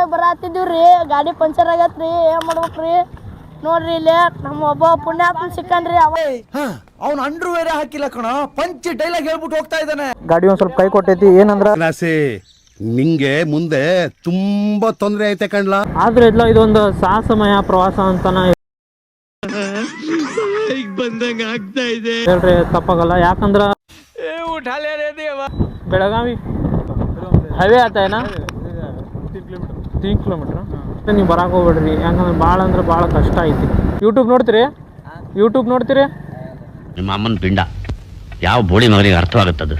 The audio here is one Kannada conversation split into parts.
ಹೋಗಿ ರೀ ಗಾಡಿ ಪಂಚರ್ ಆಗತ್ರಿ ಏನ್ ಮಾಡ್ಬೇಕ್ರಿ? ನೋಡ್ರಿ ಇಲ್ಲಿ ನಮ್ಮ ಒಬ್ಬ ಪುಣ್ಯಾತ್ಮ ಸಿಕ್ಕನ್ರಿ ಅವ ಅವ್ನ ಅಂಡ್ರೂ ವೇರೆ ಹಾಕಿಲ್ಲ ಕಣ ಪಂಚ್ ಡೈಲಾಗ್ ಹೇಳ್ಬಿಟ್ಟು ಹೋಗ್ತಾ ಇದ್ದಾನೆ. ಗಾಡಿ ಒಂದ್ ಸ್ವಲ್ಪ ಕೈ ಕೊಟ್ಟೈತಿ ಏನಂದ್ರ? ನಿಂಗೆ ಮುಂದೆ ತುಂಬಾ ತೊಂದರೆ ಐತೆ ಕಣ್ಲಾ. ಆದ್ರೆ ಇಲ್ಲ ಇದೊಂದು ಸಾಹಸಮಯ ಪ್ರವಾಸ ಅಂತಾನ ಹೇಳ್ರಿ ತಪ್ಪಾಗಲ್ಲ. ಯಾಕಂದ್ರ ಬೆಳಗಾವಿ. ಹೈವೇ ಆತ ಏನ? ತೀನ್ ಕಿಲೋಮೀಟ್ರ್? ನೀವು ಬರಕ್ಕೆ ಹೋಗ್ಬೇಡ್ರಿ. ಯಾಕಂದ್ರೆ ಭಾಳ ಅಂದ್ರೆ ಭಾಳ ಕಷ್ಟ ಐತಿ. ಯೂಟ್ಯೂಬ್ ನೋಡ್ತೀರಿ? ಯೂಟ್ಯೂಬ್ ನೋಡ್ತೀರಿ? ನಿಮ್ಮ ಅಮ್ಮನ ಪಿಂಡ. ಯಾವ ಬೋಳಿ ಮಗನಿಗೆ ಅದು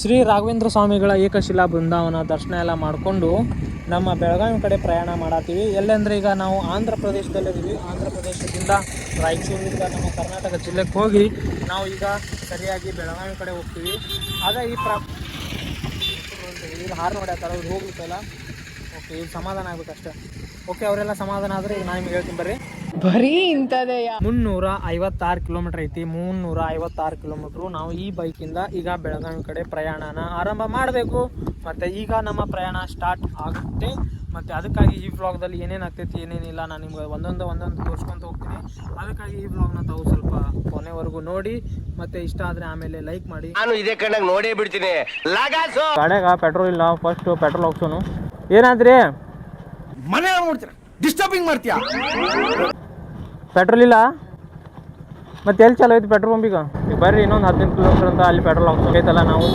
ಶ್ರೀ ರಾಘವೇಂದ್ರ ಸ್ವಾಮಿಗಳ ಏಕಶಿಲಾ ಬೃಂದಾವನ ದರ್ಶನ ಎಲ್ಲ ಮಾಡಿಕೊಂಡು ನಮ್ಮ ಬೆಳಗಾವಿ ಕಡೆ ಪ್ರಯಾಣ ಮಾಡತ್ತೀವಿ ಎಲ್ಲೆಂದ್ರೆ ಈಗ ನಾವು ಆಂಧ್ರ ಪ್ರದೇಶದಲ್ಲಿದ್ದೀವಿ ಆಂಧ್ರ ಪ್ರದೇಶದಿಂದ ರಾಯಚೂರಿಂದ ನಮ್ಮ ಕರ್ನಾಟಕ ಜಿಲ್ಲೆಗೆ ಹೋಗಿ ನಾವು ಈಗ ಸರಿಯಾಗಿ ಬೆಳಗಾವಿ ಕಡೆ ಹೋಗ್ತೀವಿ. ಆಗ ಈ ಪ್ರ ಇಲ್ಲಿ ಹಾರು ನೋಡ್ಯಾತಾರ ಅವ್ರು ಹೋಗ್ಲಿಕ್ಕಲ್ಲ ಓಕೆ ಈಗ ಸಮಾಧಾನ ಆಗ್ಬೇಕಷ್ಟೇ. ಓಕೆ ಅವರೆಲ್ಲ ಸಮಾಧಾನ ಆದರೆ ಈಗ ನಾನು ನಿಮ್ಗೆ ಹೇಳ್ತೀನಿ ಬರ್ರಿ. ಬರೀ ಇಂಥದೇ ಮುನ್ನೂರ ಐವತ್ತಾರು ಕಿಲೋಮೀಟರ್ ಐತಿ ಮುನ್ನೂರ ಐವತ್ತಾರು ಕಿಲೋಮೀಟ್ರು. ನಾವು ಈ ಬೈಕಿಂದ ಈಗ ಬೆಳಗಾವಿ ಕಡೆ ಪ್ರಯಾಣನ ಆರಂಭ ಮಾಡಬೇಕು. ಮತ್ತು ಈಗ ನಮ್ಮ ಪ್ರಯಾಣ ಸ್ಟಾರ್ಟ್ ಆಗುತ್ತೆ. ಮತ್ತು ಅದಕ್ಕಾಗಿ ಈ ವ್ಲಾಗ್ದಲ್ಲಿ ಏನೇನು ಆಗ್ತೈತಿ ಏನೇನಿಲ್ಲ ನಾನು ನಿಮ್ಗೆ ಒಂದೊಂದು ಒಂದೊಂದು ತೋರಿಸ್ಕೊಂತ ಹೋಗ್ತೀನಿ. ಅದಕ್ಕಾಗಿ ಈ ವ್ಲಾಗ್ನ ತಾವು ಸ್ವಲ್ಪ ಕೊನೆವರೆಗೂ ನೋಡಿ. ಮತ್ತು ಇಷ್ಟ ಆದರೆ ಆಮೇಲೆ ಲೈಕ್ ಮಾಡಿ. ನಾನು ಇದೇ ಕಣ್ಣಾಗ ನೋಡೇ ಬಿಡ್ತೀನಿ. ಗಾಡ್ಯಾಗ ಪೆಟ್ರೋಲ್ ಇಲ್ಲ ಫಸ್ಟ್ ಪೆಟ್ರೋಲ್ ಹಾಕ್ಸೋನು ಏನಾದ್ರಿ? ಮನೆ ನೋಡ್ತೀರ. ಡಿಸ್ಟರ್ಬಿಂಗ್ ಮಾಡ್ತೀಯಾ? ಪೆಟ್ರೋಲ್ ಇಲ್ಲ? ಮತ್ತೆ ಎಲ್ಲಿ ಚಲೋ ಐತಿ ಪೆಟ್ರೋಲ್ ಪಂಪಿಗೆ ಈಗ? ಬರ್ರಿ ಇನ್ನೊಂದು ಹದಿನೈದು ಕಿಲೋಮೀಟರ್ ಅಂತ ಅಲ್ಲಿ ಪೆಟ್ರೋಲ್ ಹಾಕ್ಸೋಕೈತಲ್ಲ ನಾವು.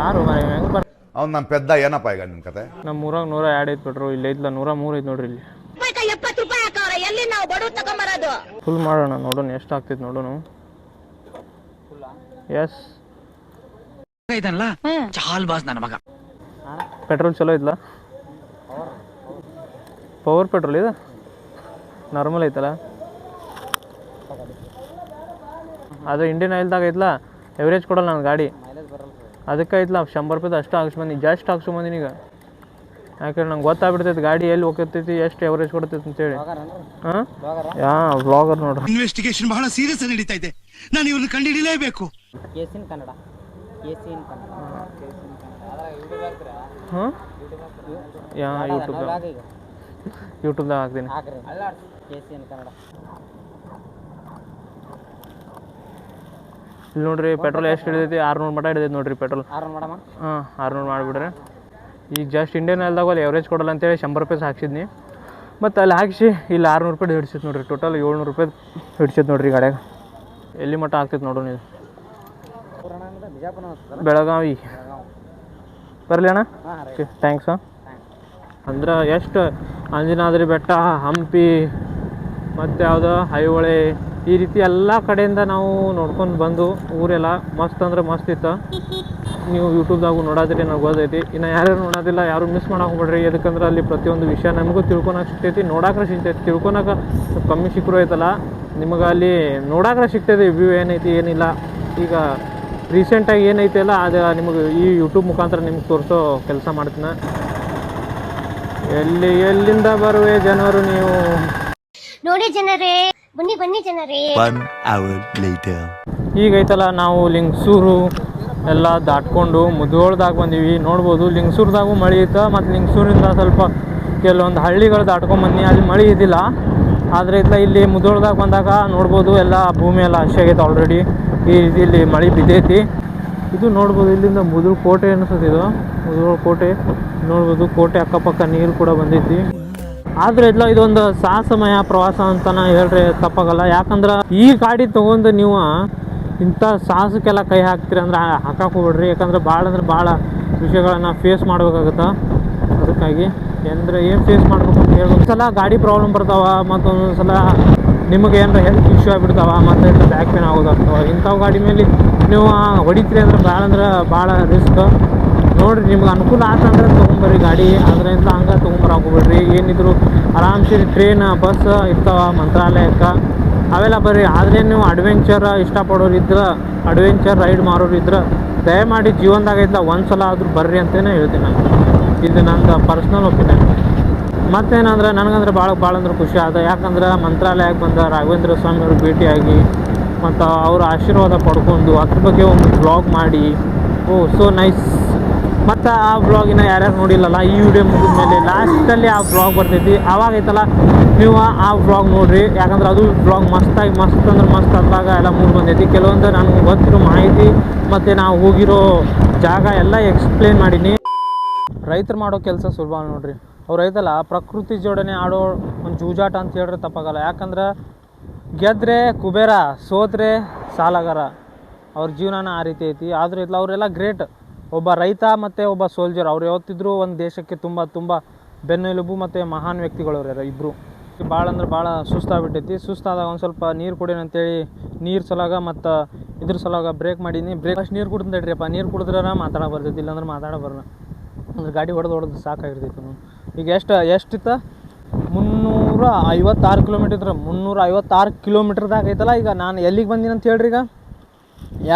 ಯಾರು ಮನೆ ಹೆಂಗೆ ಬರ್ ಅವ್ನು ನಮ್ಮ ಪೆದ್ದ ಏನಪ್ಪ ಈಗ ನಿಮ್ಮ ಕತೆ? ನಮ್ಮ ಊರಾಗ ನೂರ ಎರಡು ಐತಿ ಪೆಟ್ರೋಲ್ ಇಲ್ಲಿ ಐತಿಲ್ಲ ನೂರ ಮೂರು ಐತಿ ನೋಡ್ರಿ ಇಲ್ಲಿ. ಎಪ್ಪತ್ತು ರೂಪಾಯಿ ಹಾಕವ್ರ ಎಲ್ಲಿ ನಾವು ಬಡವ್ರು ತಗೊಂಬರೋದು? ಫುಲ್ ಮಾಡೋಣ ನೋಡೋಣ ಎಷ್ಟು ಆಗ್ತೈತಿ ನೋಡೋಣ. ಎಸ್ ಚಾಲ್ ಬಾಸ್ ನನ್ನ ಮಗ. ಪೆಟ್ರೋಲ್ ಚಲೋ ಐತಲ್ಲ ಪವರ್ ಪೆಟ್ರೋಲ್ ಇದು? ನಾರ್ಮಲ್ ಐತಲ್ಲ? ಅದು ಇಂಡಿಯನ್ ಆಯಿಲ್ದಾಗ ಐತಲ್ಲ ಎವರೇಜ್ ಕೊಡಲ್ಲ ನನ್ನ ಗಾಡಿ. ಅದಕ್ಕೆ ಐತಲ್ಲ ಶಂಬರ್ ರೂಪಾಯ್ದು ಅಷ್ಟು ಹಾಕ್ಸ್ಬಂದು ಜಸ್ಟ್ ಹಾಕ್ಸ್ಕೊಂಬಂದಿನಿ ಈಗ. ಯಾಕಂದ್ರೆ ನಂಗೆ ಗೊತ್ತಾಗ್ಬಿಡ್ತೈತೆ ಗಾಡಿ ಎಲ್ಲಿ ಹೋಗ್ತೈತಿ ಎಷ್ಟು ಎವರೇಜ್ ಕೊಡ್ತೈತಿ ಅಂತೇಳಿ. ಹಾಂ? ಯಾ ವ್ಲಾಗರ್ ನೋಡ್ರಿ. ಇನ್ವೆಸ್ಟಿಗೇಷನ್ ಬಹಳ ಸೀರಿಯಸ್ ಆಗಿ ನಡೀತಾ ಇದೆ. ನಾನು ಇವ್ರನ್ನ ಕಂಡುಹಿಡಿಲೇಬೇಕು ಹಾಂ? ಯಾ ಯೂಟ್ಯೂಬ್ದಾಗ ಯೂಟ್ಯೂಬ್ದಾಗ ಹಾಕ್ತೀನಿ. ಇಲ್ಲಿ ನೋಡ್ರಿ ಪೆಟ್ರೋಲ್ ಎಷ್ಟು ಹಿಡಿದೈತಿ? ಆರ್ನೂರು ಮಟ ಹಿಡಿದೈತಿ ನೋಡ್ರಿ ಪೆಟ್ರೋಲ್. ಹಾಂ ಆರ್ನೂರು ಮಾಡಿಬಿಡ್ರಿ ಈಗ ಜಸ್ಟ್ ಇಂಡಿಯನ್ ಆಯಿಲ್ದಾಗ ಅಲ್ಲಿ ಎವರೇಜ್ ಕೊಡಲ್ಲ ಅಂತೇಳಿ ಶಂಬರ್ ರೂಪಾಯಿ ಹಾಕ್ಸಿದ್ನಿ. ಮತ್ತು ಅಲ್ಲಿ ಹಾಕಿಸಿ ಇಲ್ಲಿ ಆರ್ನೂರು ರೂಪಾಯಿ ಹಿಡಿಸಿತ್ತು ನೋಡ್ರಿ. ಟೋಟಲ್ ಏಳ್ನೂರು ರೂಪಾಯಿ ಹಿಡಿಸಿತ್ತು ನೋಡ್ರಿ ಗಾಡ್ಯಾಗ ಎಲ್ಲಿ ಮಟ್ಟ ಆಗ್ತೈತೆ ನೋಡೋಣ ಇದು ಬೆಳಗಾವಿ. ಬರಲಿ ಅಣ್ಣ. ಓಕೆ ಥ್ಯಾಂಕ್ಸ್ ಅಂದ್ರೆ ಎಷ್ಟು ಅಂಜನಾದ್ರಿ ಬೆಟ್ಟ, ಹಂಪಿ, ಮತ್ತು ಯಾವುದು ಐಹೊಳೆ, ಈ ರೀತಿ ಎಲ್ಲ ಕಡೆಯಿಂದ ನಾವು ನೋಡ್ಕೊಂಡು ಬಂದು ಊರೆಲ್ಲ ಮಸ್ತ್ ಅಂದ್ರೆ ಮಸ್ತ್ ಇತ್ತು. ನೀವು ಯೂಟ್ಯೂಬ್ದಾಗೂ ನೋಡೋದ್ರಿ ನನಗೆ ಗೊತ್ತೈತಿ. ಇನ್ನು ಯಾರ್ಯಾರು ನೋಡೋದಿಲ್ಲ, ಯಾರು ಮಿಸ್ ಮಾಡೋಕೆ ಹೋಗ್ಬೇಡ್ರಿ ಯಾಕಂದ್ರೆ ಅಲ್ಲಿ ಪ್ರತಿಯೊಂದು ವಿಷಯ ನಮಗೂ ತಿಳ್ಕೊಳಕ್ಕೆ ಸಿಗ್ತೈತಿ ನೋಡಾಕ್ರೆ ಸಿಗ್ತೈತಿ. ತಿಳ್ಕೊಳಕ್ಕೆ ಕಮ್ಮಿ ಸಿಕ್ಕರು ಐತಲ್ಲ ನಿಮಗೆ ಅಲ್ಲಿ ನೋಡಾಕ್ರೆ ಸಿಗ್ತೈತಿ ವ್ಯೂ ಏನೈತಿ, ಏನಿಲ್ಲ. ಈಗ ರೀಸೆಂಟಾಗಿ ಏನೈತಿ ಅಲ್ಲ, ಅದು ನಿಮಗೆ ಈ ಯೂಟ್ಯೂಬ್ ಮುಖಾಂತರ ನಿಮ್ಗೆ ತೋರಿಸೋ ಕೆಲಸ ಮಾಡ್ತೀನಿ. ಎಲ್ಲಿ ಎಲ್ಲಿಂದ ಬರುವೆ ಜನರು ನೀವು? ನೋಡಿ ಜನರೇ ಬನ್ನಿ ಬನ್ನಿ ಜನರೇ. ಈಗ ಐತಲ್ಲ ನಾವು ಲಿಂಗಸೂರು ಎಲ್ಲ ದಾಟ್ಕೊಂಡು ಮುಧೋಳ್ದಾಗ ಬಂದೀವಿ. ನೋಡ್ಬೋದು ಲಿಂಗಸೂರ್ದಾಗೂ ಮಳೆ ಇತ್ತು ಮತ್ತು ಲಿಂಗಸೂರಿಂದ ಸ್ವಲ್ಪ ಕೆಲವೊಂದು ಹಳ್ಳಿಗಳು ದಾಟ್ಕೊಂಡು ಬಂದು ಅಲ್ಲಿ ಮಳೆ ಇದ್ದಿಲ್ಲ. ಆದರೆ ಇಲ್ಲ ಇಲ್ಲಿ ಮುಧೋಳ್ದಾಗ ಬಂದಾಗ ನೋಡ್ಬೋದು ಎಲ್ಲ ಭೂಮಿ ಎಲ್ಲ ಹಸಿ ಆಗೈತೆ ಆಲ್ರೆಡಿ ಈ ರೀತಿ ಇಲ್ಲಿ ಮಳೆ ಬಿದ್ದೈತಿ. ಇದು ನೋಡ್ಬೋದು, ಇಲ್ಲಿಂದ ಮುದುಳು ಕೋಟೆ ಅನ್ಸುತ್ತೆ ಇದು. ಮುದುಳು ಕೋಟೆ. ನೋಡ್ಬೋದು, ಕೋಟೆ ಅಕ್ಕಪಕ್ಕ ನೀರು ಕೂಡ ಬಂದೈತಿ. ಆದ್ರೆ ಇಲ್ಲ ಇದೊಂದು ಸಾಹಸಮಯ ಪ್ರವಾಸ ಅಂತನ ಹೇಳ್ರಿ ತಪ್ಪಾಗಲ್ಲ. ಯಾಕಂದ್ರೆ ಈ ಗಾಡಿ ತಗೊಂಡು ನೀವು ಇಂಥ ಸಾಹಸಕ್ಕೆಲ್ಲ ಕೈ ಹಾಕ್ತೀರಿ ಅಂದ್ರೆ ಹಾಕಕ್ಕೆ ಹೋಗ್ಬೇಡ್ರಿ. ಯಾಕಂದ್ರೆ ಭಾಳ ಅಂದ್ರೆ ಭಾಳ ವಿಷಯಗಳನ್ನ ಫೇಸ್ ಮಾಡ್ಬೇಕಾಗತ್ತೆ. ಅದಕ್ಕಾಗಿ ಅಂದ್ರೆ ಏನ್ ಫೇಸ್ ಮಾಡ್ಬೇಕು ಅಂತ ಹೇಳ್ಬೇಕು. ಸಲ ಗಾಡಿ ಪ್ರಾಬ್ಲಮ್ ಬರ್ತಾವ, ಮತ್ತೊಂದು ಸಲ ನಿಮಗೆ ಏನಾರ ಹೆಲ್ತ್ ಇಶ್ಯೂ ಆಗಿಬಿಡ್ತಾವ, ಮತ್ತು ಬ್ಯಾಕ್ ಪೇನ್ ಆಗೋದಾಗ್ತಾವ ಇಂಥವು ಗಾಡಿ ಮೇಲೆ ನೀವು ಹೊಡಿತೀರಿ ಅಂದ್ರೆ ಭಾಳ ಅಂದ್ರೆ ಭಾಳ ರಿಸ್ಕ್ ನೋಡಿರಿ, ನಿಮ್ಗೆ ಅನುಕೂಲ ಆತಂದ್ರೆ ತೊಗೊಂಬರ್ರಿ ಗಾಡಿ. ಅದರಿಂದ ಹಂಗೆ ತೊಗೊಂಬರ್ ಹೋಗ್ಬಿಡ್ರಿ ಏನಿದ್ರು ಆರಾಮ್ಸೆ ಟ್ರೈನ್ ಬಸ್ ಇರ್ತಾವ ಮಂತ್ರಾಲಯಕ್ಕೆ. ಅವೆಲ್ಲ ಬರ್ರಿ. ಆದರೆ ನೀವು ಅಡ್ವೆಂಚರ್ ಇಷ್ಟಪಡೋರು ಇದ್ರೆ ಅಡ್ವೆಂಚರ್ ರೈಡ್ ಮಾಡೋರು ಇದ್ರೆ, ದಯಮಾಡಿ ಜೀವನದಾಗ ಇದ್ದ ಒಂದು ಸಲ ಆದರೂ ಬರ್ರಿ ಅಂತಲೇ ಹೇಳ್ತೀನಿ ನಾನು. ಇದು ನಂದು ಪರ್ಸ್ನಲ್ ಒಪಿನಿಯನ್ ಮತ್ತೇನಂದ್ರೆ ನನಗಂದ್ರೆ ಭಾಳ ಭಾಳ ಅಂದ್ರೆ ಖುಷಿ ಆದ. ಯಾಕಂದ್ರೆ ಮಂತ್ರಾಲಯಕ್ಕೆ ಬಂದ ರಾಘವೇಂದ್ರ ಸ್ವಾಮಿಯವ್ರಿಗೆ ಭೇಟಿಯಾಗಿ ಮತ್ತು ಅವರ ಆಶೀರ್ವಾದ ಪಡ್ಕೊಂಡು ಅದ್ರ ಬಗ್ಗೆ ಒಂದು ಬ್ಲಾಗ್ ಮಾಡಿ. ಓ ಸೋ ನೈಸ್ ಮತ್ತು ಆ ಬ್ಲಾಗಿನ ಯಾರ್ಯಾರು ನೋಡಿಲ್ಲಲ್ಲ, ಈ ವಿಡಿಯೋ ಮುಗಿದ ಮೇಲೆ ಲಾಸ್ಟಲ್ಲಿ ಆ ಬ್ಲಾಗ್ ಬರ್ತೈತಿ. ಆವಾಗ ಐತಲ್ಲ, ನೀವು ಆ ಬ್ಲಾಗ್ ನೋಡ್ರಿ. ಯಾಕಂದ್ರೆ ಅದು ಬ್ಲಾಗ್ ಮಸ್ತಾಗಿ ಮಸ್ತ್ ಅಂದ್ರೆ ಮಸ್ತ್ ಅದ್ರಾಗ ಎಲ್ಲ ಮೂರು ಬಂದೈತಿ. ಕೆಲವೊಂದು ನನಗೆ ಗೊತ್ತಿರೋ ಮಾಹಿತಿ ಮತ್ತು ನಾವು ಹೋಗಿರೋ ಜಾಗ ಎಲ್ಲ ಎಕ್ಸ್ಪ್ಲೇನ್ ಮಾಡೀನಿ. ರೈತರು ಮಾಡೋ ಕೆಲಸ ಸುಲಭ ನೋಡ್ರಿ. ಅವ್ರು ಐತಲ್ಲ ಪ್ರಕೃತಿ ಜೋಡಣೆ ಆಡೋ ಒಂದು ಜೂಜಾಟ ಅಂತ ಹೇಳಿದ್ರೆ ತಪ್ಪಾಗಲ್ಲ. ಯಾಕಂದ್ರೆ ಗೆದ್ರೆ ಕುಬೇರ, ಸೋತ್ರೆ ಸಾಲಗಾರ. ಅವ್ರ ಜೀವನನ ಆ ರೀತಿ ಐತಿ. ಆದ್ರೆ ಇತ್ಲ ಅವರೆಲ್ಲ ಗ್ರೇಟ್ ಒಬ್ಬ ರೈತ ಮತ್ತು ಒಬ್ಬ ಸೋಲ್ಜರ್ ಅವ್ರು ಯಾವತ್ತಿದ್ರು ಒಂದು ದೇಶಕ್ಕೆ ತುಂಬ ತುಂಬ ಬೆನ್ನೆಲುಬು ಮತ್ತು ಮಹಾನ್ ವ್ಯಕ್ತಿಗಳು ಅವ್ರು ಇಬ್ಬರು ಭಾಳ ಅಂದ್ರೆ ಭಾಳ ಸುಸ್ತಾಗ್ಬಿಟ್ಟೈತಿ. ಸುಸ್ತಾದಾಗ ಒಂದು ಸ್ವಲ್ಪ ನೀರು ಕುಡೀನಿ ಅಂತೇಳಿ ನೀರು ಸಲಾಗ ಮತ್ತು ಇದ್ರ ಸಲಾಗ ಬ್ರೇಕ್ ಮಾಡೀನಿ. ಬ್ರೇಕ್ ಅಷ್ಟು ನೀರು ಕುಡ್ದು ತಡ್ರಿಯಪ್ಪ ನೀರು ಕುಡಿದ್ರೆ ಮಾತಾಡ ಬರ್ತೈತಿ, ಇಲ್ಲಾಂದ್ರೆ ಮಾತಾಡ ಬರ್ನ ಅಂದ್ರೆ ಗಾಡಿ ಹೊಡೆದು ಹೊಡೆದು ಸಾಕಾಗಿರ್ತೈತಿ ಈಗ ಎಷ್ಟು ಎಷ್ಟಿತ್ತ ಮುನ್ನೂರ ಐವತ್ತಾರು ಕಿಲೋಮೀಟ್ರ್ ಮುನ್ನೂರ ಐವತ್ತಾರು ಕಿಲೋಮೀಟ್ರ್ದಾಗ ಐತಲ್ಲ ಈಗ ನಾನು ಎಲ್ಲಿಗೆ ಬಂದೀನಿ ಅಂತ ಹೇಳ್ರಿ ಈಗ?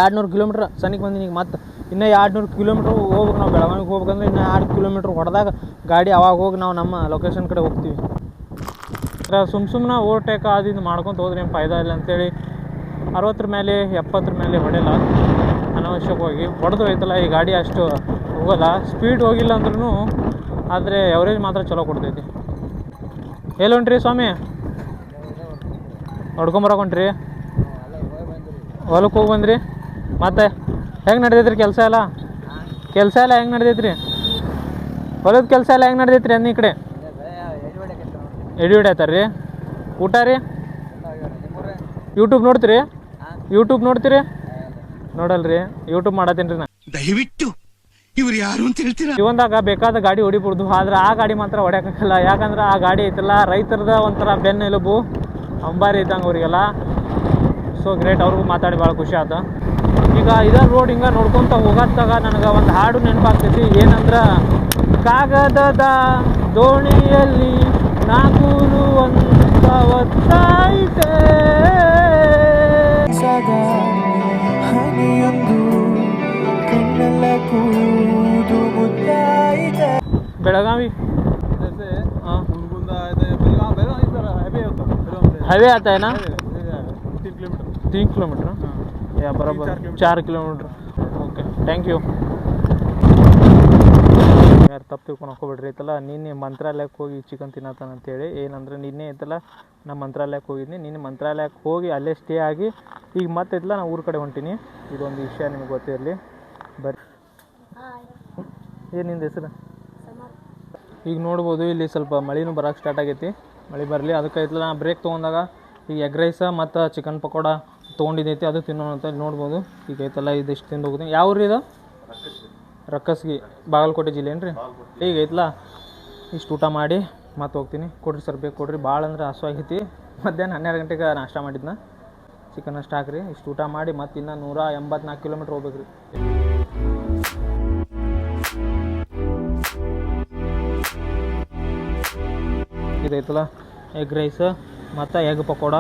ಎರಡು ನೂರು ಕಿಲೋಮೀಟ್ರ್ ಸನಿಗೆ ಬಂದೀನಿ ಈಗ ಮತ್ತೆ ಇನ್ನೂ ಎರಡು ನೂರು ಕಿಲೋಮೀಟ್ರ್ ಹೋಗ್ಬೇಕು ನಾವು ಬೆಳವಣಿಗೆ ಹೋಗ್ಬೇಕಂದ್ರೆ ಇನ್ನೂ ಎರಡು ಕಿಲೋಮೀಟ್ರ್ ಹೊಡೆದಾಗ ಗಾಡಿ ಅವಾಗ ಹೋಗಿ ನಾವು ನಮ್ಮ ಲೊಕೇಶನ್ ಕಡೆ ಹೋಗ್ತೀವಿ. ಸುಮ್ಮ ಸುಮ್ಮನೆ ಓವರ್ಟೇಕ್ ಅದು ಇದು ಮಾಡ್ಕೊತ ಹೋದ್ರೆ ಏನು ಫಾಯ್ದಾ ಇಲ್ಲ ಅಂತೇಳಿ ಅರವತ್ತರ ಮೇಲೆ, ಎಪ್ಪತ್ತರ ಮೇಲೆ ಹೊಡೆಯಲ್ಲ. ಅನಾವಶ್ಯಕವಾಗಿ ಹೊಡೆದು ಹೋಯ್ತಲ್ಲ ಈ ಗಾಡಿ ಅಷ್ಟು ಹೋಗಲ್ಲ. ಸ್ಪೀಡ್ ಹೋಗಿಲ್ಲ ಅಂದ್ರೂ ಆದರೆ ಎವರೇಜ್ ಮಾತ್ರ ಚಲೋ ಕೊಡ್ತೈತಿ. ಎಲ್ಲಿ ಹೊಂಟ್ರಿ ಸ್ವಾಮಿ? ಹೊಡ್ಕೊಂಬರಕ್ಕೆ ಹೊಂಟ್ರಿ ಹೊಲಕ್ಕೆ ಹೋಗಿ ಬಂದ್ರಿ. ಮತ್ತೆ ಹೆಂಗೆ ನಡೆದೈತ್ರಿ ಕೆಲಸ ಎಲ್ಲ? ಕೆಲಸ ಎಲ್ಲ ಹೆಂಗೆ ನಡೆದೈತ್ರಿ? ಹೊಲದ ಕೆಲಸ ಎಲ್ಲ ಹೆಂಗೆ ನಡೆದೈತ್ರಿ ಅನ್ನಿ ಈ ಕಡೆ? ಎಡಿ ಹೊಡ್ಯಾತಾರ ರೀ ಊಟ ರೀ? ಯೂಟ್ಯೂಬ್ ನೋಡ್ತೀರಿ? ಯೂಟ್ಯೂಬ್ ನೋಡ್ತೀರಿ? ನೋಡಲ್ರಿ. ಯೂಟ್ಯೂಬ್ ಮಾಡತ್ತೀನಿ ರೀ ನಾ. ದಯವಿಟ್ಟು ಇವ್ರು ಯಾರು ಅಂತ ಹೇಳ್ತೀರಾ? ಜೀವನದಾಗ ಬೇಕಾದ ಗಾಡಿ ಹೊಡಿಬೋದು ಆದ್ರೆ ಆ ಗಾಡಿ ಮಾತ್ರ ಹೊಡ್ಯೋಕ್ಕಾಗಲ್ಲ ಯಾಕಂದ್ರೆ ಆ ಗಾಡಿ ಐತಲ್ಲ ರೈತರದ ಒಂಥರ ಬೆನ್ನೆಲುಬು ಅಂಬಾರಿ ಇದ್ದಂಗೆ ಅವರಿಗೆಲ್ಲ. ಸೊ ಗ್ರೇಟ್ ಅವ್ರಿಗೂ ಮಾತಾಡಿ ಭಾಳ ಖುಷಿ ಆಯ್ತು ಈಗ ಇದ ರೋಡ್ ಹಿಂಗೆ ನೋಡ್ಕೊತ ಹೋಗತ್ತಾಗ ನನಗೆ ಒಂದು ಹಾಡು ನೆನಪಾಗ್ತೈತಿ. ಏನಂದ್ರೆ ಕಾಗದದ ದೋಣಿಯಲ್ಲಿ ನಾಗೂರುವಂತ ಒತ್ತಾಯಿತೆ ಬೆಳಗಾವಿ हाँ हाईवे आता है ना तीन किलोमीटर या बराबर चार किलोमीटर ಓಕೆ ಥ್ಯಾಂಕ್ ಯು ಯಾರು ತಪ್ಪು ತಿಳ್ಕೊಂಡು ಹೋಗ್ಬೇಡ್ರಿ ಐತಲ್ಲ ನಿನ್ನೆ ಮಂತ್ರಾಲಯಕ್ಕೆ ಹೋಗಿ ಚಿಕನ್ ತಿನ್ನತ್ತಾನ ಅಂತೇಳಿ ಏನಂದ್ರೆ ನಿನ್ನೆ ಐತಲ್ಲ ನಾ ಮಂತ್ರಾಲಯಕ್ಕೆ ಹೋಗಿದ್ನಿ ನಿನ್ನೆ ಮಂತ್ರಾಲಯಕ್ಕೆ ಹೋಗಿ ಅಲ್ಲೇ ಸ್ಟೇ ಆಗಿ ಈಗ ಮತ್ತೆ ಐತಲ್ಲ ನಾ ಊರ ಕಡೆ ಹೊಂಟೀನಿ ಇದೊಂದು ವಿಷಯ ನಿಮ್ಗೆ ಗೊತ್ತಿರಲಿ ಬರ್ರಿ ಏನು ನಿಂದ ಹೆಸರು? ಈಗ ನೋಡ್ಬೋದು ಇಲ್ಲಿ ಸ್ವಲ್ಪ ಮಳೆನೂ ಬರೋಕ್ಕೆ ಸ್ಟಾರ್ಟ್ ಆಗೈತಿ. ಮಳೆ ಬರಲಿ ಅದಕ್ಕೆ ಐತಲ್ಲ ನಾ ಬ್ರೇಕ್ ತೊಗೊಂಡಾಗ ಈಗ ಎಗ್ ರೈಸ ಮತ್ತು ಚಿಕನ್ ಪಕೋಡ ತೊಗೊಂಡಿದ್ದೈತಿ ಅದು ತಿನ್ನೋಣ ಅಂತ ಇಲ್ಲಿ ನೋಡ್ಬೋದು. ಈಗ ಐತಲ್ಲ ಇದಿಷ್ಟು ತಿಂದು ಹೋಗ್ತೀನಿ. ಯಾವ ರೀ ಇದು? ರಕ್ಕಸ್ಗಿ. ಬಾಗಲಕೋಟೆ ಜಿಲ್ಲೆ ಏನು ರೀ ಈಗ ಐತಲ್ಲ ಇಷ್ಟು ಊಟ ಮಾಡಿ ಮತ್ತೆ ಹೋಗ್ತೀನಿ. ಕೊಡ್ರಿ ಸರ್ ಬೇಕು ಕೊಡ್ರಿ. ಭಾಳ ಅಂದ್ರೆ ಹಸುವಾಗೈತಿ ಆಗೈತಿ. ಮಧ್ಯಾಹ್ನ ಹನ್ನೆರಡು ಗಂಟೆಗೆ ನಾಷ್ಟ ಮಾಡಿದ್ನ. ಚಿಕನ್ ಅಷ್ಟು ಹಾಕ್ರಿ. ಇಷ್ಟು ಊಟ ಮಾಡಿ ಮತ್ತೆ ಇನ್ನೂ ನೂರ ಎಂಬತ್ನಾಲ್ಕು ಕಿಲೋಮೀಟ್ರ್ ಹೋಗ್ಬೇಕು ರೀ ಇದೈತಲ್ಲ ಎಗ್ ರೈಸ್ ಮತ್ತು ಎಗ್ ಪಕೋಡ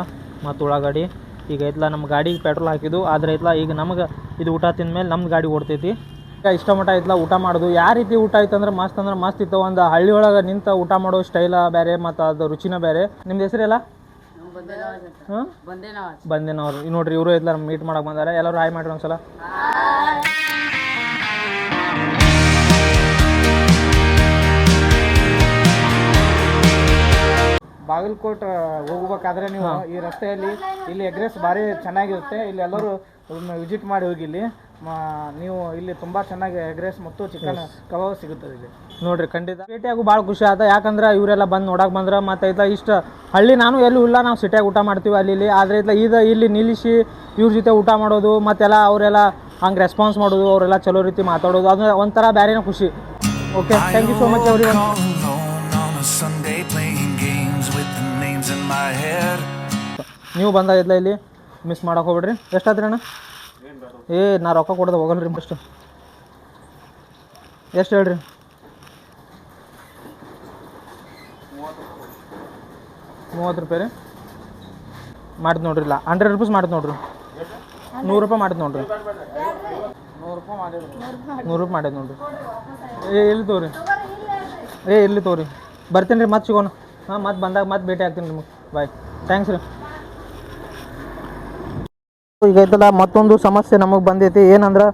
ಮತ್ತು ಉಳ್ಳಾಗಡ್ಡಿ. ಈಗ ಐತಲ್ಲ ನಮ್ಮ ಗಾಡಿಗೆ ಪೆಟ್ರೋಲ್ ಹಾಕಿದ್ದು. ಆದರೆ ಐತಲ್ಲ ಈಗ ನಮಗೆ ಇದು ಊಟ ತಿಂದ್ಮೇಲೆ ನಮ್ಮ ಗಾಡಿ ಓಡ್ತೈತಿ. ಈಗ ಇಷ್ಟ ಮಟ್ಟ ಐತಲ್ಲ ಊಟ ಮಾಡೋದು. ಯಾವ ರೀತಿ ಊಟ ಆಯ್ತಂದ್ರೆ ಮಸ್ತ್ ಅಂದ್ರೆ ಮಸ್ತ್ ಇತ್ತು. ಒಂದು ಹಳ್ಳಿ ಒಳಗೆ ನಿಂತ ಊಟ ಮಾಡೋ ಸ್ಟೈಲ ಬೇರೆ ಮತ್ತು ಅದು ರುಚಿನ ಬೇರೆ. ನಿಮ್ದು ಹೆಸರೆಲ್ಲ ಹಾಂ ಬಂದೇನವ್ರು. ಇನ್ನು ನೋಡ್ರಿ ಇವರು ಐತಲ್ಲ ಮೀಟ್ ಮಾಡಕ್ಕೆ ಬಂದಾರೆ. ಎಲ್ಲರೂ ಹಾಯ್ ಮಾಡ್ರಿ ಒಂದ್ಸಲ. ಬಾಗಲಕೋಟ್ ಹೋಗ್ಬೇಕಾದ್ರೆ ನೀವು ಈ ರಸ್ತೆಯಲ್ಲಿ ಇಲ್ಲಿ ಎಗ್ರೆಸ್ ಭಾರಿ ಚೆನ್ನಾಗಿರುತ್ತೆ. ಇಲ್ಲಿ ಎಲ್ಲರೂ ವಿಸಿಟ್ ಮಾಡಿ ಹೋಗಿ ಇಲ್ಲಿ ಮ- ನೀವು ಇಲ್ಲಿ ತುಂಬಾ ಚೆನ್ನಾಗಿ ಎಗ್ರೆಸ್ ಮತ್ತು ಚಿಕನ್ ಕಬಾಬ್ ಸಿಗುತ್ತದೆ ಇಲ್ಲಿ. ನೋಡ್ರಿ ಖಂಡಿತ. ಭೇಟಿಯಾಗೂ ಭಾಳ ಖುಷಿ ಆತ. ಯಾಕಂದ್ರೆ ಇವರೆಲ್ಲ ಬಂದು ನೋಡಕ್ಕೆ ಬಂದ್ರೆ ಮತ್ತೆ ಐತ್ಲ ಇಷ್ಟ ಹಳ್ಳಿ ನಾನು ಎಲ್ಲೂ ಇಲ್ಲ. ನಾವು ಸಿಟಿಯಾಗ ಊಟ ಮಾಡ್ತೀವಿ ಅಲ್ಲಿ ಇಲ್ಲಿ. ಆದರೆ ಐತ್ಲ ಇದು ಇಲ್ಲಿ ನಿಲ್ಲಿಸಿ ಇವ್ರ ಜೊತೆ ಊಟ ಮಾಡೋದು ಮತ್ತೆಲ್ಲ ಅವರೆಲ್ಲ ಹಂಗೆ ರೆಸ್ಪಾನ್ಸ್ ಮಾಡೋದು ಅವರೆಲ್ಲ ಚಲೋ ರೀತಿ ಮಾತಾಡೋದು. ಅದು ಒಂಥರ ಬೇರೆನೇ ಖುಷಿ. Okay thank you so much ಅವ್ರಿಗೆ ನೀವು ಬಂದಾಗಿದ್ಲ ಇಲ್ಲಿ ಮಿಸ್ ಮಾಡಕ್ಕೆ ಹೋಗ್ಬೇಡ್ರಿ. ಎಷ್ಟಾದ್ರಿ ಅಣ್ಣ? ಏ, ನಾ ರೊಕ್ಕ ಕೊಡೋದು ಹೋಗಲ್ರಿ ಎಷ್ಟು ಎಷ್ಟು ಹೇಳ್ರಿ? ಮೂವತ್ತು ರೂಪಾಯಿ ರೀ. ಮಾಡಿದ್ ನೋಡ್ರಿ ಇಲ್ಲ. ಹಂಡ್ರೆಡ್ ರುಪೀಸ್ ಮಾಡಿದ್ ನೋಡ್ರಿ. ನೂರು ರೂಪಾಯಿ ಮಾಡಿದ್ ನೋಡ್ರಿ. ನೂರು ರೂಪಾಯಿ ಮಾಡಿದ್ ನೋಡ್ರಿ. ಏ, ಇಲ್ಲಿ ತೋರಿ. ಏ, ಇಲ್ಲಿ ತೋರಿ. ಬರ್ತೀನಿ ರೀ, ಮತ್ತೆ ಸಿಗೋಣ. ಹಾಂ, ಮತ್ತೆ ಬಂದಾಗ ಮತ್ತೆ ಭೇಟಿ ಆಗ್ತೀನಿ ನಿಮಗೆ. ಬಾಯ್ ಥ್ಯಾಂಕ್ಸ್ ರೀ ಈಗ ಐತಲ್ಲ ಮತ್ತೊಂದು ಸಮಸ್ಯೆ ನಮಗೆ ಬಂದೈತಿ. ಏನಂದ್ರೆ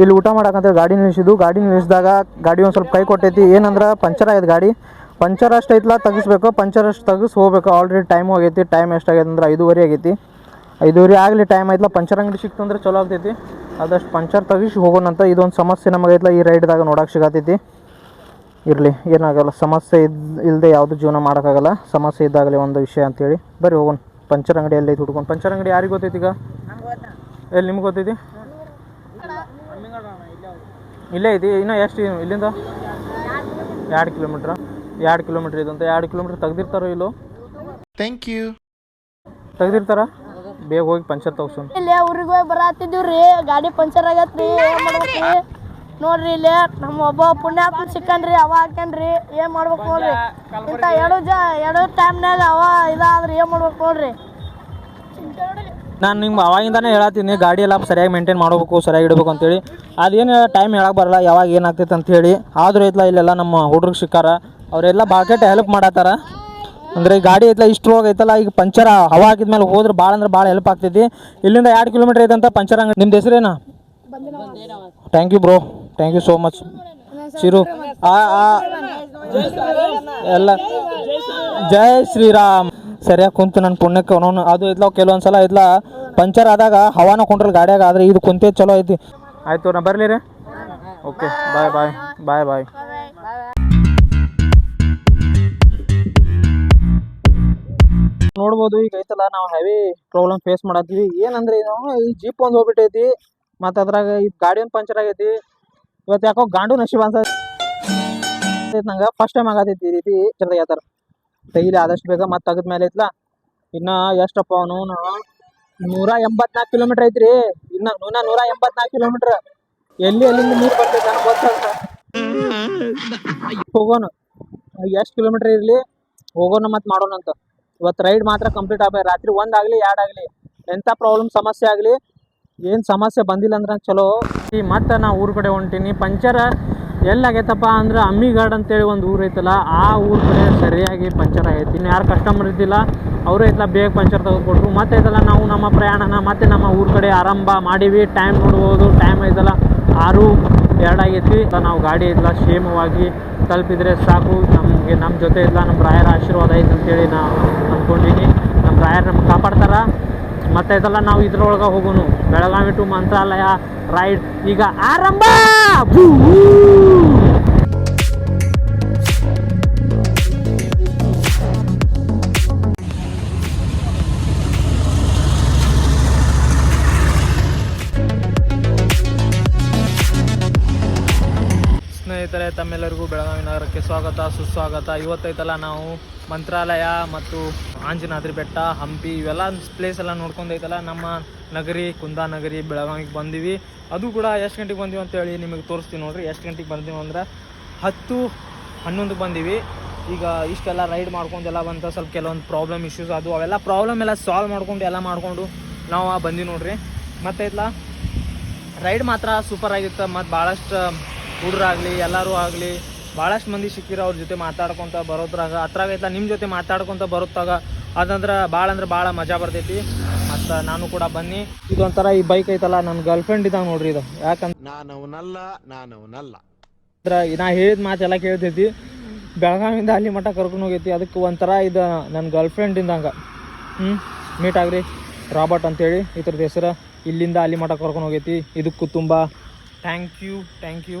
ಇಲ್ಲಿ ಊಟ ಮಾಡಕ್ಕಂತ ಗಾಡಿ ನಿಲ್ಲಿಸಿದ್ದು ಗಾಡಿ ನಿಲ್ಲಿಸಿದಾಗ ಗಾಡಿ ಒಂದು ಸ್ವಲ್ಪ ಕೈ ಕೊಟ್ಟೈತಿ. ಏನಂದ್ರೆ ಪಂಚರ್ ಆಗೈತೆ ಗಾಡಿ. ಪಂಚರ್ ಅಷ್ಟು ಐತ್ಲ, ತೆಗಿಸ್ಬೇಕು. ಪಂಚರ್ ಅಷ್ಟು ತೆಗಿಸ್ ಹೋಗ್ಬೇಕು. Already time ಹೋಗೈತಿ. ಟೈಮ್ ಎಷ್ಟಾಗೈತೆ ಅಂದ್ರೆ ಐದುವರೆ ಆಗೈತಿ. ಐದುವರೆ ಆಗಲಿ ಟೈಮ್ ಐತ್ಲ, ಪಂಚರ್ ಅಂಗಡಿ ಸಿಕ್ತು ಅಂದ್ರೆ ಚಲೋ ಆಗ್ತೈತಿ. ಅದಷ್ಟು ಪಂಚರ್ ತೆಗಿಸಿ ಹೋಗೋಣಂತ ಇದೊಂದು ಸಮಸ್ಯೆ ನಮಗೈತಲ್ಲ ಈ ರೈಡ್ದಾಗ ನೋಡೋಕೆ ಸಿಗತೈತಿ. ಇರಲಿ ಏನಾಗಲ್ಲ. ಸಮಸ್ಯೆ ಇದ್ ಇಲ್ಲದೆ ಯಾವುದು ಜೀವನ ಮಾಡೋಕ್ಕಾಗಲ್ಲ. ಸಮಸ್ಯೆ ಇದ್ದಾಗಲೇ ಒಂದು ವಿಷಯ ಅಂತೇಳಿ. ಬರೀ ಹೋಗೋಣ. ಪಂಚರ್ ಅಂಗಡಿಯಲ್ಲಿ ಅಲ್ಲಿ ಹುಡ್ಕೊಂಡು ಪಂಚರ್ ಅಂಗಡಿ ಯಾರಿಗೆ ಗೊತ್ತೈತಿ ಈಗ? ಎಲ್ಲಿ ನಿಮ್ಗೆ ಗೊತ್ತೈತಿ? ಇಲ್ಲೇ ಐತಿ. ಇನ್ನೂ ಎಷ್ಟು ಇಲ್ಲಿಂದ? ಎರಡು ಕಿಲೋಮೀಟ್ರ್. ಎರಡು ಕಿಲೋಮೀಟ್ರ್ ಇದಂತ ಎರಡು ಕಿಲೋಮೀಟ್ರ್ ತೆಗ್ದಿರ್ತಾರೋ ಇಲ್ಲೋ? ಥ್ಯಾಂಕ್ ಯು ತೆಗ್ದಿರ್ತಾರ? ಬೇಗ ಹೋಗಿ ಪಂಚರ್ ತಗ್ಸೋಣ ಇಲ್ಲೇ ಊರಿಗೆ ಹೋಗಿ ರೀ ಗಾಡಿ ಪಂಚರ್ ಮಾಡ್ಬೇಕ್ರಿ? ನೋಡ್ರಿ ಇಲ್ಲಿ ನಮ್ಮ ಒಬ್ಬ ಪುಣ್ಯಾತ್ಮ ಸಿಕ್ಕನ್ರಿ ಅವ ಹಾಕ್ಯನ್ರಿ ಏನ್ ಮಾಡ್ಬೇಕು ನೋಡ್ರಿ. ಇಂಥ ಎರಡು ಜ ಎರಡು ಟೈಮ್ನಾಗ ಅವ ಇದಾದ್ರಿ ಏನ್ ಮಾಡ್ಬೇಕು ನೋಡ್ರಿ. ನಾನು ನಿಮ್ಗೆ ಅವಾಗಿಂದಾನೇ ಹೇಳತ್ತೀನಿ ಗಾಡಿ ಎಲ್ಲ ಸರಿಯಾಗಿ ಮೇಂಟೈನ್ ಮಾಡಬೇಕು ಸರಿಯಾಗಿ ಇಡಬೇಕು ಅಂತೇಳಿ. ಅದೇನು ಟೈಮ್ ಹೇಳಕ್ಕೆ ಬರಲ್ಲ ಯಾವಾಗ ಏನಾಗ್ತೈತೆ ಅಂತೇಳಿ. ಆದರೂ ಐತ್ಲ ಇಲ್ಲೆಲ್ಲ ನಮ್ಮ ಹುಡುಗ್ರಿಗೆ ಸಿಕ್ಕಾರ ಅವರೆಲ್ಲ ಬಾಕೆಟ್ ಹೆಲ್ಪ್ ಮಾಡತ್ತಾರ. ಅಂದರೆ ಗಾಡಿ ಐತ್ಲ ಇಷ್ಟು ರೋಗ ಐತಲ್ಲ ಈಗ ಪಂಚರ್ ಹವಾ ಹಾಕಿದ್ಮೇಲೆ ಹೋದ್ರೆ ಭಾಳ ಅಂದ್ರೆ ಭಾಳ ಹೆಲ್ಪ್ ಆಗ್ತೈತಿ. ಇಲ್ಲಿಂದ ಎರಡು ಕಿಲೋಮೀಟ್ರ್ ಐತಂತ ಪಂಚರ್ ಅಂಗಡಿ ನಿಮ್ದು ಹೆಸರೇನಾ? Thank you bro thank you so much Chiru ಆ ಆ. ಎಲ್ಲ. ಜೈ ಶ್ರೀರಾಮ್. ಸರಿಯಾಗಿ ಕುಂತು ನನ್ನ ಪುಣ್ಯಕ್ಕೆ ಅವನವನು. ಅದು ಇದ್ಲ ಕೆಲವೊಂದು ಸಲ ಐತ್ಲ ಪಂಚರ್ ಆದಾಗ ಹವಾನ ಕೊಂಡ್ರಲ್ ಗಾಡಿಯಾಗ, ಆದ್ರೆ ಇದು ಕುಂತೇ ಚಲೋ ಐತಿ. ಆಯ್ತು ನಾ ಬರಲಿ ರೀ. ಓಕೆ ಬಾಯ್ ಬಾಯ್ ಬಾಯ್ ಬಾಯ್ ನೋಡ್ಬೋದು, ಈಗ ಐತಲ್ಲ, ನಾವು ಹೆವಿ ಪ್ರಾಬ್ಲಮ್ ಫೇಸ್ ಮಾಡತ್ತೀವಿ ಏನಂದ್ರೆ, ಈ ಜೀಪ್ ಒಂದು ಹೋಗ್ಬಿಟ್ಟೈತಿ. ಮತ್ತು ಅದ್ರಾಗ ಈ ಗಾಡಿ ಒಂದು ಪಂಚರ್ ಆಗೈತಿ. ಇವತ್ತು ಯಾಕೋ ಗಾಂಡು ನಶೀಬ್ ಅಂತ ನಂಗೆ. ಫಸ್ಟ್ ಟೈಮ್ ಆಗತೈತಿ ರೀತಿ ಚಂದ ಹೇಳ್ತಾರೆ. ಆದಷ್ಟು ಬೇಗ ಮತ್ತೆ ತೆಗೆದ ಮೇಲೆ ಐತ್ಲ. ಇನ್ನ ಎಷ್ಟಪ್ಪ ಅವನು? ನೂರ ಎಂಬತ್ನಾಲ್ಕು ಕಿಲೋಮೀಟ್ರ್ ಐತ್ರಿ. ಇನ್ನ ನೂನ ನೂರ ಎಂಬತ್ನಾಲ್ಕು ಕಿಲೋಮೀಟ್ರ್ ಎಲ್ಲಿ ಎಲ್ಲಿಂದ ನೀರು ಬರ್ತೈತೆ ನನಗೆ ಗೊತ್ತಾಗ ಹೋಗೋಣ ಎಷ್ಟು ಕಿಲೋಮೀಟ್ರ್ ಇರಲಿ? ಹೋಗೋಣ ಮತ್ತೆ ಮಾಡೋಣ ಅಂತ ಇವತ್ತು ರೈಡ್ ಮಾತ್ರ ಕಂಪ್ಲೀಟ್ ಆಗ್ಬೇಕು ರಾತ್ರಿ ಒಂದಾಗಲಿ ಎರಡಾಗಲಿ ಎಂಥ ಪ್ರಾಬ್ಲಮ್ ಸಮಸ್ಯೆ ಆಗಲಿ ಏನು ಸಮಸ್ಯೆ ಬಂದಿಲ್ಲ ಅಂದ್ರೆ ಚಲೋ. ಈ ಮತ್ತೆ ನಾ ಊರ ಕಡೆ ಹೊಂಟೀನಿ. ಪಂಚರ ಎಲ್ಲಾಗೈತಪ್ಪ ಅಂದ್ರೆ ಅಮ್ಮಿಗಾಡ್ ಅಂತೇಳಿ ಒಂದು ಊರು ಐತಲ್ಲ, ಆ ಊರ ಕಡೆ ಸರಿಯಾಗಿ ಪಂಚರ್ ಆಗೈತಿ ಇನ್ನು ಯಾರು ಕಸ್ಟಮರ್ ಇದ್ದಿಲ್ಲ, ಅವರು ಐತಲ್ಲ ಬೇಗ ಪಂಚರ್ ತೆಗೆದುಕೊಟ್ರು. ಮತ್ತೆ ಐತಲ್ಲ ನಾವು ನಮ್ಮ ಪ್ರಯಾಣನ, ಮತ್ತೆ ನಮ್ಮ ಊರ ಕಡೆ ಆರಂಭ ಮಾಡೀವಿ. ಟೈಮ್ ನೋಡ್ಬೋದು ಟೈಮ್ ಐತಲ್ಲ ಆರು ಎರಡಾಗೈತಿ ನಾವು ಗಾಡಿ ಐತಲ್ಲ ಕ್ಷೇಮವಾಗಿ ತಲುಪಿದ್ರೆ ಸಾಕು. ನಮಗೆ ನಮ್ಮ ಜೊತೆ ಇಲ್ಲ ನಮ್ಮ ರಾಯರ ಆಶೀರ್ವಾದ ಐತೆ ಅಂತೇಳಿ ನಾ ಅಂದ್ಕೊಂಡೀನಿ. ನಮ್ಮ ರಾಯರ್ ನಮ್ಗೆ ಕಾಪಾಡ್ತಾರ. ಮತ್ತೆ ಇದೆಲ್ಲ ನಾವು ಇದ್ರೊಳಗೆ ಹೋಗೋನು. Belagavi to Mantralaya ride. ಈಗ ಆರಂಭ! ಸ್ವಾಗತ ಸುಸ್ವಾಗತ. ಇವತ್ತೈತಲ್ಲ ನಾವು ಮಂತ್ರಾಲಯ ಮತ್ತು ಆಂಜನಾದ್ರಿ ಬೆಟ್ಟ, ಹಂಪಿ, ಇವೆಲ್ಲ ಪ್ಲೇಸ್ ಎಲ್ಲ ನೋಡ್ಕೊಂಡೈತಲ್ಲ. ನಮ್ಮ ನಗರಿ ಕುಂದಾನಗರಿ ಬೆಳಗಾವಿಗೆ ಬಂದೀವಿ. ಅದು ಕೂಡ ಎಷ್ಟು ಗಂಟೆಗೆ ಬಂದೀವಿ ಅಂತೇಳಿ ನಿಮಗೆ ತೋರಿಸ್ತೀವಿ ನೋಡ್ರಿ. ಎಷ್ಟು ಗಂಟೆಗೆ ಬಂದೀವಿ ಅಂದ್ರೆ ಹತ್ತು ಹನ್ನೊಂದಕ್ಕೆ ಬಂದೀವಿ. ಈಗ ಇಷ್ಟೆಲ್ಲ ರೈಡ್ ಮಾಡ್ಕೊಂಡು ಎಲ್ಲ ಬಂತ ಸ್ವಲ್ಪ ಕೆಲವೊಂದು ಪ್ರಾಬ್ಲಮ್ ಇಶ್ಯೂಸ್ ಅದು ಅವೆಲ್ಲ ಪ್ರಾಬ್ಲಮ್ ಎಲ್ಲ ಸಾಲ್ವ್ ಮಾಡ್ಕೊಂಡು ಎಲ್ಲ ಮಾಡಿಕೊಂಡು ನಾವು ಬಂದೀವಿ ನೋಡ್ರಿ. ಮತ್ತೈತ್ಲ ರೈಡ್ ಮಾತ್ರ ಸೂಪರ್ ಆಗಿತ್ತು. ಮತ್ತು ಭಾಳಷ್ಟು ಹುಡ್ರಾಗಲಿ ಎಲ್ಲರೂ ಆಗಲಿ ಭಾಳಷ್ಟು ಮಂದಿ ಸಿಕ್ಕಿರ ಅವ್ರ ಜೊತೆ ಮಾತಾಡ್ಕೊತ ಬರೋದ್ರಾಗ ಐತ್ಲ ನಿಮ್ಮ ಜೊತೆ ಮಾತಾಡ್ಕೊತ ಬರೋತ್ತಾಗ ಅದಂದ್ರೆ ಭಾಳ ಅಂದ್ರೆ ಭಾಳ ಮಜಾ ಬರ್ತೈತಿ. ಮತ್ತು ನಾನು ಕೂಡ ಬನ್ನಿ. ಇದೊಂಥರ ಈ ಬೈಕ್ ಐತಲ್ಲ ನನ್ನ ಗರ್ಲ್ ಫ್ರೆಂಡ್ ಇದ್ದಾಗ ನೋಡ್ರಿ ಇದು. ಯಾಕಂದ್ರೆ ನಾನವನಲ್ಲ ನಾನವನಲ್ಲ. ನಾ ಹೇಳಿದ ಮಾತೆಲ್ಲ ಕೇಳ್ತೈತಿ. ಬೆಳಗಾವಿಂದ ಅಲ್ಲಿ ಮಠ ಕರ್ಕೊಂಡು ಹೋಗೈತಿ. ಅದಕ್ಕೆ ಒಂಥರ ಇದು ನನ್ನ ಗರ್ಲ್ ಫ್ರೆಂಡ್ ಇದ್ದಂಗೆ. ಹ್ಞೂ ಮೀಟ್ ಆಗ್ರಿ. ರಾಬರ್ಟ್ ಅಂತೇಳಿ ಇದ್ರದ್ದು ಹೆಸರು ಇಲ್ಲಿಂದ ಅಲ್ಲಿ ಮಠ ಕರ್ಕೊಂಡು ಹೋಗೈತಿ. ಇದಕ್ಕೂ ತುಂಬ ಥ್ಯಾಂಕ್ ಯು ಥ್ಯಾಂಕ್ ಯು